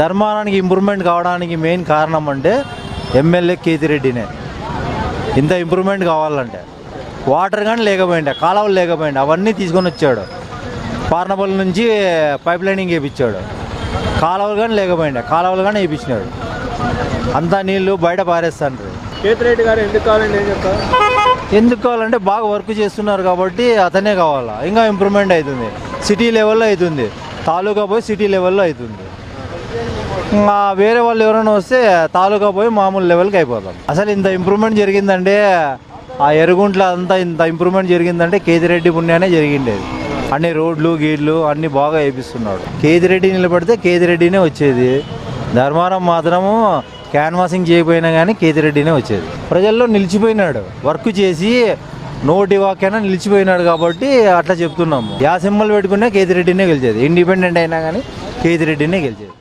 ధర్మారానికి improvement కావడానికి main కారణం అంటే ఎమ్మెల్యే కేతిరెడ్డినే ఇంత ఇంప్రూవ్మెంట్ కావాలంటే. వాటర్ కానీ లేకపోయిండే కాలువలు లేకపోయిండే అవన్నీ తీసుకొని వచ్చాడు. పార్నపల్లి నుంచి పైప్ లైనింగ్ వేయించాడు. కాలువలు కానీ లేకపోయిండే కాలువలు కానీ వేయించినాడు. అంతా నీళ్ళు బయట పారేస్తాండ్రు. కేతిరెడ్డి గారు ఎందుకు కావాలని ఏం చెప్తారు? ఎందుకు కావాలంటే బాగా వర్క్ చేస్తున్నారు కాబట్టి అతనే కావాలా. ఇంకా ఇంప్రూవ్మెంట్ అవుతుంది. సిటీ లెవెల్లో అవుతుంది. తాలూకా పోయి సిటీ లెవెల్లో అవుతుంది. వేరే వాళ్ళు ఎవరైనా వస్తే తాలూకా పోయి మామూలు లెవెల్కి అయిపోతాం. అసలు ఇంత ఇంప్రూవ్మెంట్ జరిగిందంటే ఆ ఎరుగుంట్ల అంతా ఇంత ఇంప్రూవ్మెంట్ జరిగిందంటే కేతిరెడ్డి పుణ్యానే జరిగిండేది. అన్ని రోడ్లు గీడ్లు అన్ని బాగా వేపిస్తున్నాడు. కేతిరెడ్డి నిలబడితే కేతిరెడ్డినే వచ్చేది. ధర్మారం మాత్రము క్యాన్వాసింగ్ చేయకపోయినా కానీ కేతిరెడ్డినే వచ్చేది. ప్రజల్లో నిలిచిపోయినాడు. వర్క్ చేసి నోటి వాక్యాన నిలిచిపోయినాడు కాబట్టి అట్లా చెప్తున్నాము. యా సింబల్ పెట్టుకునే కేతిరెడ్డినే గెలిచేది. ఇండిపెండెంట్ అయినా కానీ కేతిరెడ్డినే గెలిచేది.